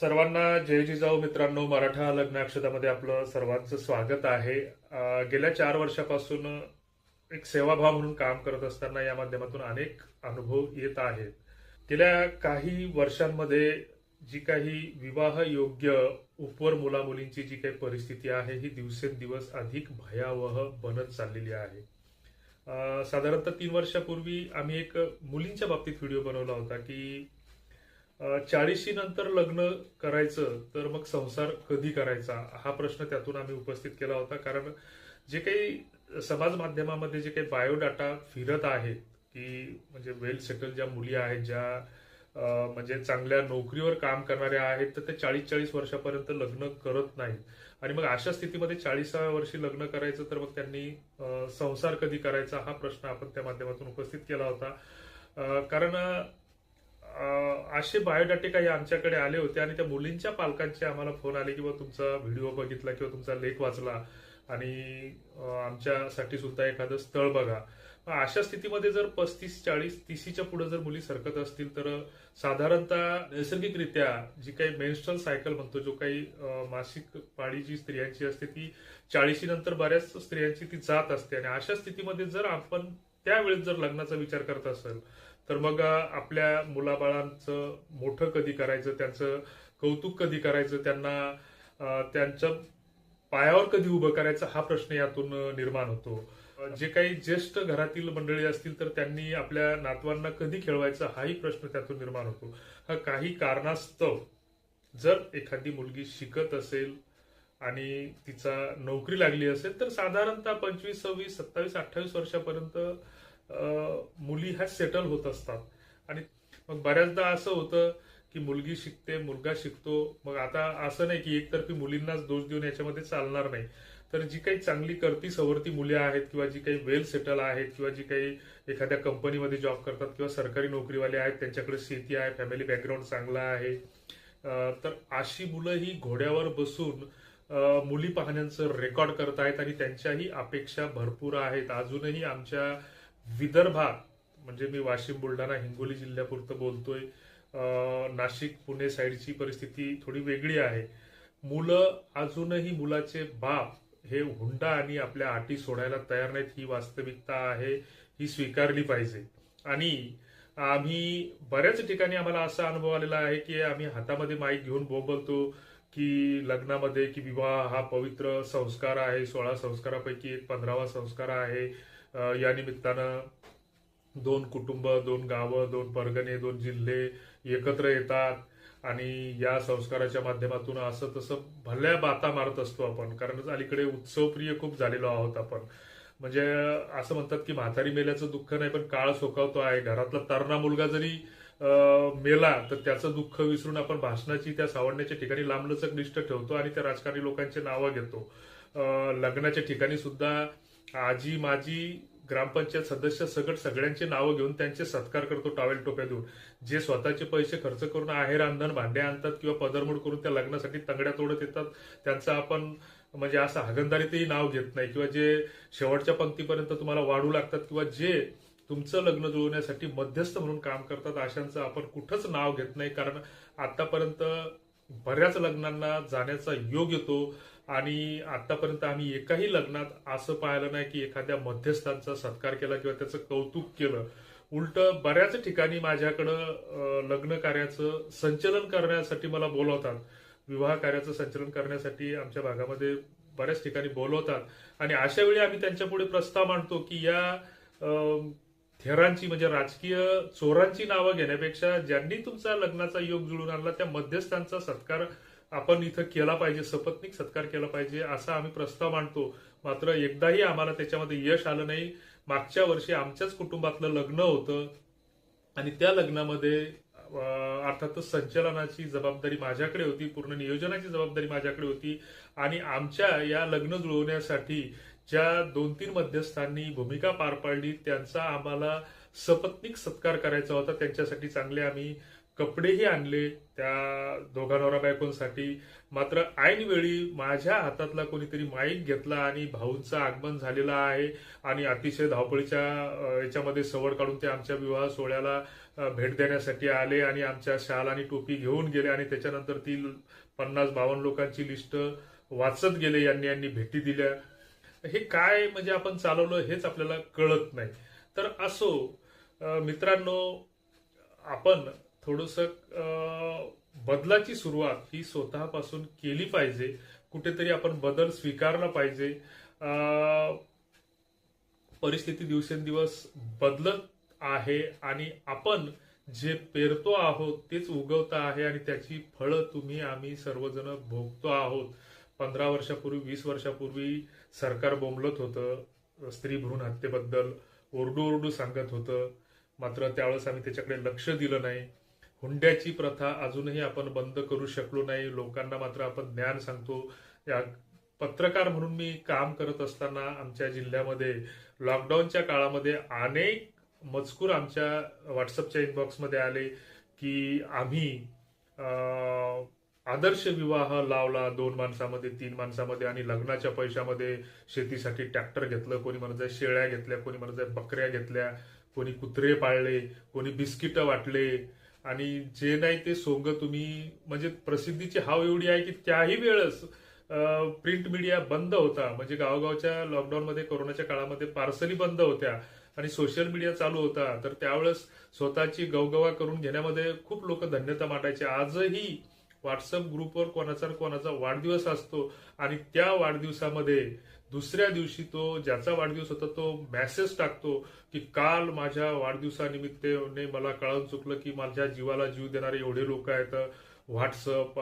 सर्वांना जय जिजाऊ मित्रांनो. मराठा लग्नाक्षतामध्ये आपलं सर्वांचं स्वागत आहे. गेल्या चार वर्षापासून एक सेवाभाव म्हणून काम करत असताना या माध्यमातून अनेक अनुभव येत आहेत. गेल्या काही वर्षांमध्ये जी काही विवाह योग्य उपवर मुला मुलींची जी काही परिस्थिती आहे ही दिवसेंदिवस अधिक भयावह बनत चाललेली आहे. साधारणतः तीन वर्षापूर्वी आम्ही एक मुलींच्या बाबतीत व्हिडिओ बनवला होता की चाळीशी नंतर लग्न करायचं तर मग संसार कधी करायचा? हा प्रश्न त्यातून आम्ही उपस्थित केला होता. कारण जे काही समाज माध्यमामध्ये जे काही बायोडाटा फिरत आहेत की म्हणजे वेल सेटल ज्या मुली आहेत ज्या म्हणजे चांगल्या नोकरीवर काम करणाऱ्या आहेत तर ते चाळीस चाळीस वर्षापर्यंत लग्न करत नाहीत. आणि मग अशा स्थितीमध्ये चाळीसाव्या वर्षी लग्न करायचं तर मग त्यांनी संसार कधी करायचा? हा प्रश्न आपण त्या माध्यमातून उपस्थित केला होता. कारण असे बायोडाटे काही आमच्याकडे आले होते आणि त्या मुलींच्या पालकांचे आम्हाला फोन आले किंवा तुमचा व्हिडिओ बघितला किंवा तुमचा लेख वाचला आणि आमच्यासाठी सुद्धा एखादं स्थळ बघा. अशा स्थितीमध्ये जर पस्तीस चाळीस तीसीच्या पुढे जर मुली सरकत असतील तर साधारणतः नैसर्गिकरित्या जी काही मेन्स्ट्रल सायकल म्हणतो जो काही मासिक पाळी जी स्त्रियांची असते ती चाळीशी नंतर बऱ्याच स्त्रियांची ती जात असते. आणि अशा स्थितीमध्ये जर आपण त्यावेळेस जर लग्नाचा विचार करत असेल तर मग आपल्या मुलाबाळांचं मोठं कधी करायचं त्यांचं कौतुक कधी करायचं त्यांना त्यांच्या पायावर कधी उभं करायचं हा प्रश्न यातून निर्माण होतो. जे काही ज्येष्ठ घरातील मंडळी असतील तर त्यांनी आपल्या नातवांना कधी खेळवायचं हाही प्रश्न त्यातून निर्माण होतो. हा काही कारणास्तव जर एखादी मुलगी शिकत असेल आणि तिचा नोकरी लागली असेल तर साधारणतः पंचवीस सव्वीस सत्तावीस अठ्ठावीस वर्षापर्यंत मुली ह्या सेटल होत असतात. आणि मग बऱ्याचदा असं होतं की मुलगी शिकते मुलगा शिकतो. मग आता असं नाही की एकतर्फी मुलींनाच दोष देऊन याच्यामध्ये चालणार नाही. तर जी काही चांगली करती सवरती मुले आहेत किंवा जी काही वेल सेटल आहेत किंवा जी काही एखाद्या कंपनीमध्ये जॉब करतात किंवा सरकारी नोकरीवाले आहेत त्यांच्याकडे शेती आहे फॅमिली बॅकग्राऊंड चांगला आहे. तर अशी मुलं ही घोड्यावर बसून मुली पाहण्यांचं रेकॉर्ड करत आहेत आणि त्यांच्याही अपेक्षा भरपूर आहेत. अजूनही आमच्या विदर्भात म्हणजे मी वाशिम बुलढाणा हिंगोली जिल्ह्यापुरतं बोलतोय. नाशिक पुणे साईडची परिस्थिती थोडी वेगळी आहे. मुलं अजूनही मुलाचे बाप हे हुंडा आणि आपल्या अटी सोडायला तयार नाहीत ही वास्तविकता आहे ही स्वीकारली पाहिजे. आणि आम्ही बऱ्याच ठिकाणी आम्हाला असा अनुभव आलेला आहे की आम्ही हातामध्ये माईक घेऊन बोंबलतो की लग्नामध्ये की विवाह हा पवित्र संस्कार आहे सोळा संस्कारापैकी एक पंधरावा संस्कार आहे. या निमित्तानं दोन कुटुंब दोन गावं दोन परगणे दोन जिल्हे एकत्र येतात आणि या संस्काराच्या माध्यमातून असं तसं भल्या बाता मारत असतो आपण. कारण अलीकडे उत्सवप्रिय खूप झालेलो आहोत आपण. म्हणजे असं म्हणतात की म्हातारी मेल्याचं दुःख नाही पण काळ सोकावतो आहे. घरातला तरणा मुलगा जरी मेला तर त्याचं दुःख विसरून आपण भाषणाची त्या सावडण्याच्या ठिकाणी लांबलचक निष्ठ ठेवतो आणि त्या राजकारणी लोकांची नावं घेतो. लग्नाच्या ठिकाणी सुद्धा आजी माझी ग्रामपंचायत सदस्य सगट सगळ्यांची नावं घेऊन त्यांचे सत्कार करतो टॉवेल टोप्या देऊन जे स्वतःचे पैसे खर्च करून आहेर अंधन भांडे आणतात किंवा पदरमोड करून त्या लग्नासाठी तंगड्या तोडत येतात त्यांचं आपण म्हणजे असं हागणदारीतही नाव घेत नाही. किंवा जे शेवटच्या पंक्तीपर्यंत तुम्हाला वाढू लागतात किंवा जे तुमचं लग्न जुळवण्यासाठी मध्यस्थ म्हणून काम करतात अशांचं आपण कुठंच नाव घेत नाही. कारण आतापर्यंत बऱ्याच लग्नांना जाण्याचा योग येतो. आणि आतापर्यंत आम्ही एकाही लग्नात असं पाहिलं नाही की एखाद्या मध्यस्थांचा सत्कार केला किंवा त्याचं कौतुक केलं. उलट बऱ्याच ठिकाणी माझ्याकडं लग्न कार्याचं संचलन करण्यासाठी मला बोलवतात. विवाह कार्याचं संचलन करण्यासाठी आमच्या भागामध्ये बऱ्याच ठिकाणी बोलवतात. आणि अशा वेळी आम्ही त्यांच्या पुढे प्रस्ताव मांडतो की या थेरांची म्हणजे राजकीय चोरांची नावं घेण्यापेक्षा ज्यांनी तुमचा लग्नाचा योग जुळून आणला त्या मध्यस्थांचा सत्कार आपण इथं केला पाहिजे सपत्निक सत्कार केला पाहिजे असा आम्ही प्रस्ताव मांडतो. मात्र एकदाही आम्हाला त्याच्यामध्ये यश आलं नाही. मागच्या वर्षी आमच्याच कुटुंबातलं लग्न होतं. आणि त्या लग्नामध्ये अर्थातच संचलनाची जबाबदारी माझ्याकडे होती पूर्ण नियोजनाची जबाबदारी माझ्याकडे होती. आणि आमच्या या लग्न जुळवण्यासाठी ज्या दोन तीन मध्यस्थांनी भूमिका पार पाडली त्यांचा आम्हाला सपत्निक सत्कार करायचा होता. त्यांच्यासाठी चांगले आम्ही कपडेही आणले त्या दोघा नवरा बायकोंसाठी. मात्र ऐनवेळी माझ्या हातातला कोणीतरी माईक घेतला आणि भाऊंचं आगमन झालेलं आहे आणि अतिशय धावपळीच्या याच्यामध्ये सवड काढून ते आमच्या विवाह सोहळ्याला भेट देण्यासाठी आले आणि आमच्या शाल आणि टोपी घेऊन गेले आणि त्याच्यानंतर ती पन्नास बावन्न लोकांची लिस्ट वाचत गेले यांनी यांनी भेटी दिल्या. हे काय म्हणजे आपण चालवलं हेच आपल्याला कळत नाही. तर असो मित्रांनो आपण थोडस बदलाची सुरुवात ही स्वतःपासून केली पाहिजे. कुठेतरी आपण बदल स्वीकारला पाहिजे. परिस्थिती दिवसेंदिवस बदलत आहे आणि आपण जे पेरतो आहोत तेच उगवत आहे आणि त्याची फळं तुम्ही आम्ही सर्वजण भोगतो आहोत. पंधरा वर्षापूर्वी वीस वर्षापूर्वी सरकार बोंबलत होतं. स्त्री भ्रूण हत्येबद्दल ओरडू ओरडू सांगत होतं. मात्र त्यावेळेस आम्ही त्याच्याकडे लक्ष दिलं नाही. हुंड्याची प्रथा अजूनही आपण बंद करू शकलो नाही. लोकांना मात्र आपण ज्ञान सांगतो. या पत्रकार म्हणून मी काम करत असताना आमच्या जिल्ह्यामध्ये लॉकडाऊनच्या काळामध्ये अनेक मजकूर आमच्या व्हॉट्सअपच्या इनबॉक्समध्ये आले की आम्ही आदर्श विवाह लावला दोन माणसामध्ये तीन माणसामध्ये आणि लग्नाच्या पैशामध्ये शेतीसाठी ट्रॅक्टर घेतलं कोणी म्हणत आहे शेळ्या घेतल्या कोणी म्हणत आहे बकऱ्या घेतल्या कोणी कुत्रे पाळले कोणी बिस्किटं वाटले आणि जे नाही ते सोंग तुम्ही म्हणजे प्रसिद्धीची हाव एवढी आहे की त्याही वेळेस प्रिंट मीडिया बंद होता. म्हणजे गावगावच्या लॉकडाऊनमध्ये कोरोनाच्या काळामध्ये पार्सली बंद होत्या आणि सोशल मीडिया चालू होता. तर त्यावेळेस स्वतःची गवगवा करून घेण्यामध्ये खूप लोक धन्यता मांडायचे. आजही व्हॉट्सअप ग्रुपवर कोणाचा कोणाचा वाढदिवस असतो आणि त्या वाढदिवसामध्ये दुसऱ्या दिवशी तो ज्याचा वाढदिवस होता तो मेसेज टाकतो की काल माझ्या वाढदिवसानिमित्तने मला कळून चुकलं की माझ्या जीवाला जीव देणारे एवढे लोक आहेत. व्हॉट्सअप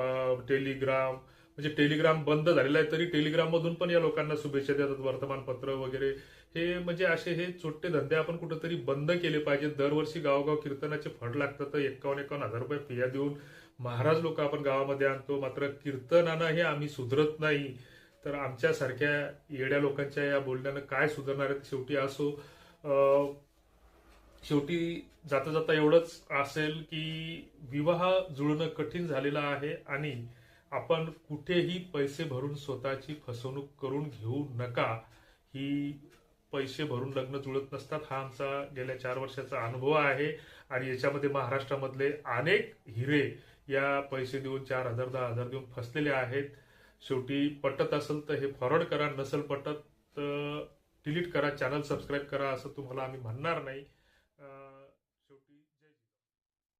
टेलिग्राम म्हणजे टेलिग्राम बंद झालेला आहे तरी टेलिग्राम मधून पण या लोकांना शुभेच्छा देतात वर्तमानपत्र वगैरे. हे म्हणजे असे हे छोटे धंदे आपण कुठेतरी बंद केले पाहिजे दरवर्षी गावगाव कीर्तनाचे फंड लागतात तर एकावन्न एकावन्न हजार रुपये फिया देऊन महाराज लोक आपण गावामध्ये आणतो मात्र कीर्तनानं हे आम्ही सुधरत नाही. तर आमच्यासारख्या येड्या लोकांच्या या बोलण्यानं काय सुधारणार आहे शेवटी असो. शेवटी जाता जाता एवढंच असेल की विवाह जुळणं कठीण झालेलं आहे आणि आपण कुठेही पैसे भरून स्वतःची फसवणूक करून घेऊ नका. ही पैसे भरून लग्न जुळत नसतात हा आमचा गेल्या चार वर्षाचा अनुभव आहे. आणि याच्यामध्ये महाराष्ट्रामधले अनेक हिरे या पैसे देऊन चार हजार दहा हजार देऊन फसलेले आहेत. शेवटी पटत असेल तर हे फॉरवर्ड करा नसेल पटत डिलीट करा चॅनल सबस्क्राईब करा असं तुम्हाला आम्ही म्हणणार नाही.